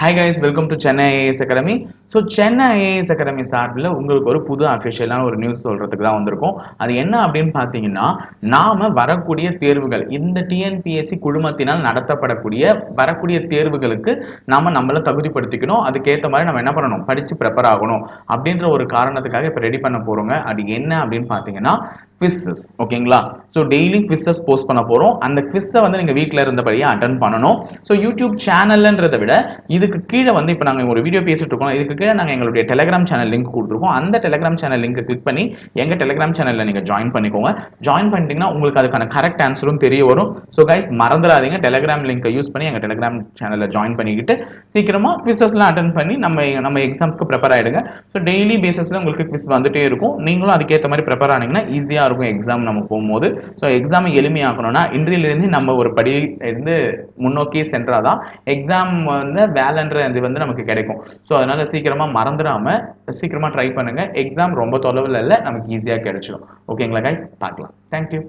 Hi guys welcome to Chennai IAS academy so Chennai IAS academy சார்பில் உங்களுக்கு ஒரு புது அஃபிஷியலான ஒரு நியூஸ் சொல்கிறதுக்கு தான் வந்திருக்கோம். அது என்ன அப்படின்னு பார்த்தீங்கன்னா நாம் வரக்கூடிய தேர்வுகள் இந்த டிஎன்பிஎஸ்சி குழுமத்தினால் நடத்தப்படக்கூடிய வரக்கூடிய தேர்வுகளுக்கு நாம் நம்மளை தகுதிப்படுத்திக்கணும். அதுக்கேற்ற மாதிரி நம்ம என்ன பண்ணணும்? படித்து ப்ரிப்பேர் ஆகணும். அப்படின்ற ஒரு காரணத்துக்காக இப்போ ரெடி பண்ண போகிறோங்க அது என்ன அப்படின்னு பார்த்தீங்கன்னா குவிஸஸ் ஓகேங்களா ஸோ டெய்லி குவிஸஸ் போஸ்ட் பண்ண போகிறோம் அந்த குவிஸை வந்து நீங்கள் வீட்டில் இருந்தபடியே அட்டன் பண்ணணும். ஸோ யூடியூப் சேனல்ன்றதை விட இதுக்கு கீழே வந்து இப்போ நாங்கள் ஒரு வீடியோ பேசிட்டு இருக்கோம். இதுக்கு கீழே நாங்கள் எங்களுடைய டெலிகிராம் சேனல் லிங்க் கொடுத்துருக்கோம். அந்த டெலிகிராம் சேனல் லிங்க் கிளிக் பண்ணி எங்கள் டெலிகிராம் சேனலில் நீங்கள் ஜாயின் பண்ணிக்கோங்க. ஜாயின் பண்ணிட்டீங்கன்னா உங்களுக்கு அதுக்கான கரெக்ட் ஆன்சரும் தெரிய வரும். ஸோ கைஸ் மறந்துடாதீங்க. டெலிகிராம் லிங்கை யூஸ் பண்ணி எங்கள் டெலிகிராம் சேனலில் ஜாயின் பண்ணிக்கிட்டு சீக்கிரமாக குவிஸஸ்லாம் அட்டன் பண்ணி நம்ம நம்ம எக்ஸாம்ஸ்க்கு ப்ரிப்பேர் ஆகிடுங்க ஸோ டெய்லி பேசிஸில் உங்களுக்கு குவிஸ் வந்துட்டே இருக்கும். நீங்களும் அதுக்கேற்ற மாதிரி ப்ரிப்பேர் ஆனீங்கன்னா ஈஸியாக இருக்கும் எக்ஸாம் நம்ம போகும்போது. ஸோ எக்ஸாமை எளிமையாக்கணும்னா இன்றிலிருந்து நம்ம ஒரு படி இருந்து முன்னோக்கி சென்றாதான் எக்ஸாம் வந்து வேலைன்ற இது வந்து நமக்கு கிடைக்கும். ஸோ அதனால சீக்கிரமா மறந்துடாம சீக்கிரமா ட்ரை பண்ணுங்க. எக்ஸாம் ரொம்ப தொலைவில் இல்லை நமக்கு ஈஸியாக கிடைச்சிடும் ஓகேங்களா கைஸ் பார்க்கலாம். தேங்க்யூ